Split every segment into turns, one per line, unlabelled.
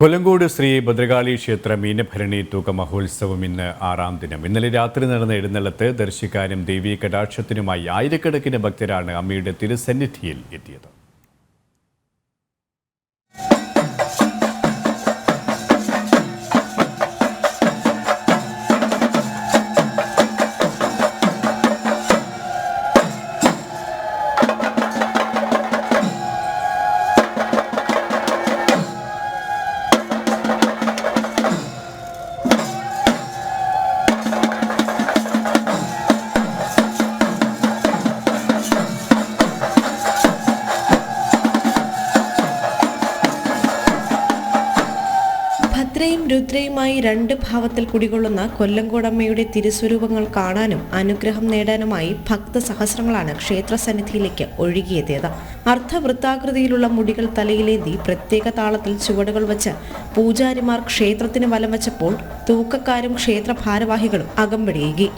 കൊല്ലങ്കോട് ശ്രീ ഭദ്രകാളി ക്ഷേത്ര മീനഭരണി തൂക്ക മഹോത്സവം ഇന്ന് ആറാം ദിനം. ഇന്നലെ രാത്രി നടന്ന എഴുന്നള്ളത്ത് ദർശിക്കാനും ദേവീ കടാക്ഷത്തിനുമായി ആയിരക്കണക്കിന് ഭക്തരാണ് അമ്മയുടെ തിരുസന്നിധിയിൽ എത്തിയത്.
ഭദ്രയും രുദ്രയുമായി രണ്ട് ഭാവത്തിൽ കുടികൊള്ളുന്ന കൊല്ലങ്കോടമ്മയുടെ തിരുസ്വരൂപങ്ങൾ കാണാനും അനുഗ്രഹം നേടാനുമായി ഭക്ത ഭക്തസഹസ്രങ്ങളാണ് ക്ഷേത്രസന്നിധിയിലേക്ക് ഒഴുകിയെത്തിയത്. അർദ്ധവൃത്താകൃതിയിലുള്ള മുടികൾ തലയിലേന്തി പ്രത്യേക താളത്തിൽ ചുവടുകൾ വച്ച് പൂജാരിമാർ ക്ഷേത്രത്തിന് വലം വച്ചപ്പോൾ തൂക്കക്കാരും ക്ഷേത്ര ഭാരവാഹികളും അകമ്പടിയേകി.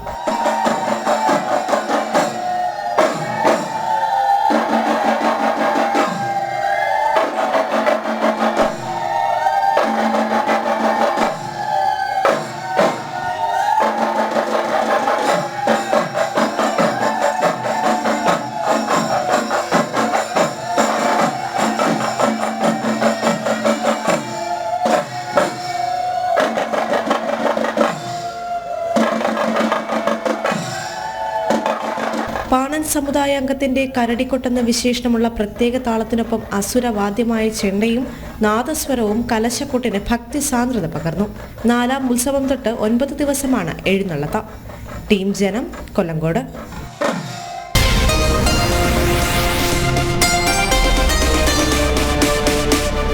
പാണൻ സമുദായ അംഗത്തിന്റെ കരടിക്കൊട്ടെന്ന വിശേഷണമുള്ള പ്രത്യേക താളത്തിനൊപ്പം അസുരവാദ്യമായ ചെണ്ടയും നാദസ്വരവും കലശക്കൊട്ടിന് ഭക്തി സാന്ദ്രത പകർന്നു. നാലാം ഉത്സവം തൊട്ട് ഒൻപത് ദിവസമാണ് എഴുന്നള്ളത്ത. ടീം ജനം കൊല്ലങ്കോട്.